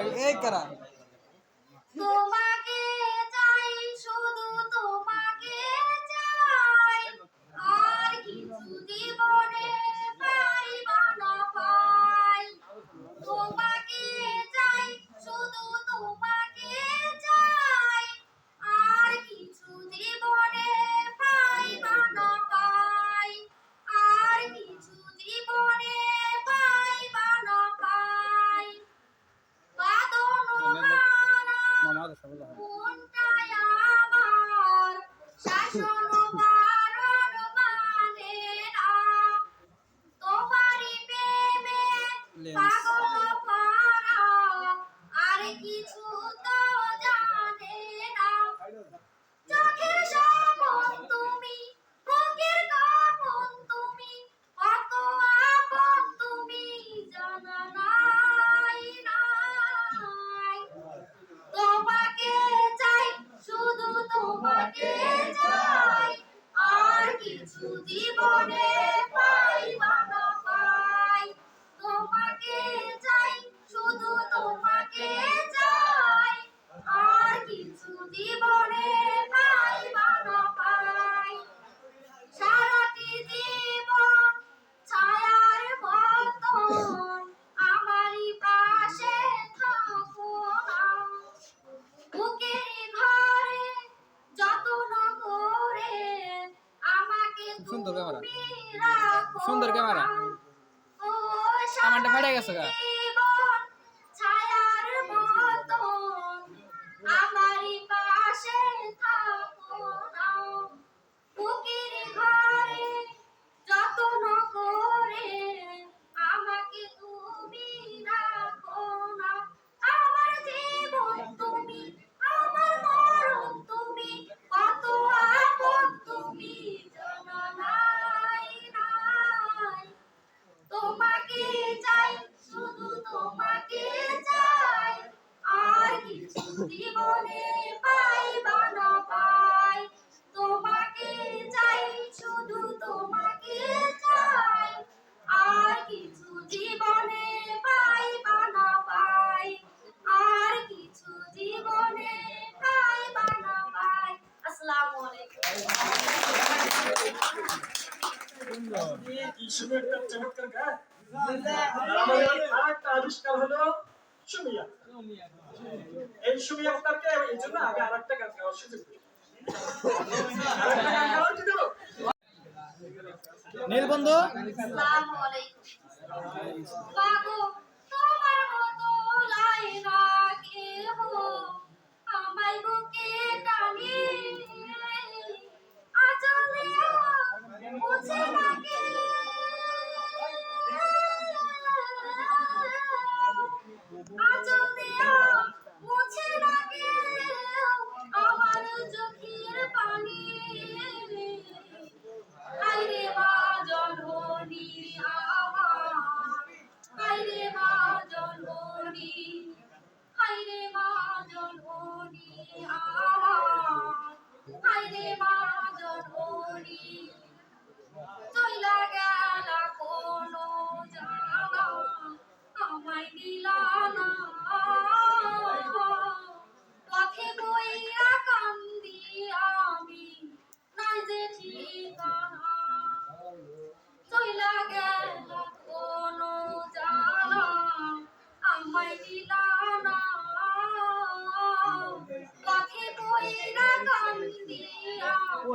एक करा. আসো জীবনে সুন্দর ক্যামেরা। সুন্দর ক্যামেরা। আমারটা ফেটে গেছে গা। জীবনে পাইব না পাই তোমাকে চাই শুধু তোমাকে চাই আর কিছু জীবনে পাইব না পাই আর কিছু জীবনে পাইব না পাই আসসালামু আলাইকুম আবিষ্কার হলো সুমিয়া এই ছবি আপনাকে এই জন্য আমি আর একটা গান গাওয়ার সুযোগ বুকে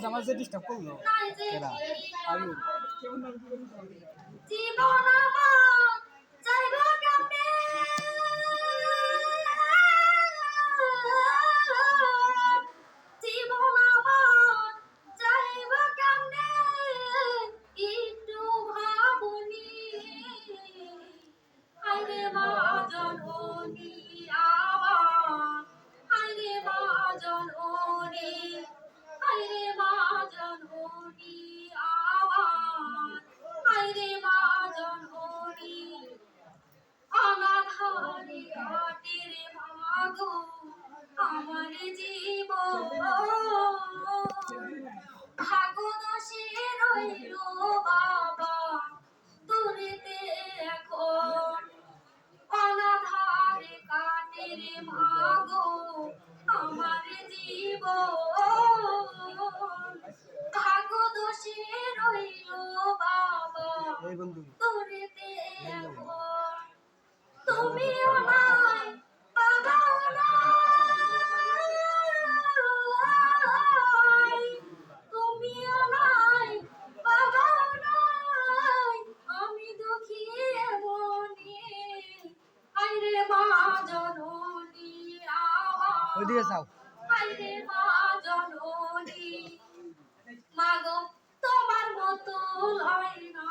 করছে আমার যে ডিস্টার্ব করল। এরা আমি ওইদিকে যাও। মাগো তোমার মতো লয় না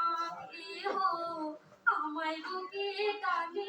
কেহ আমায় বুকে টানে।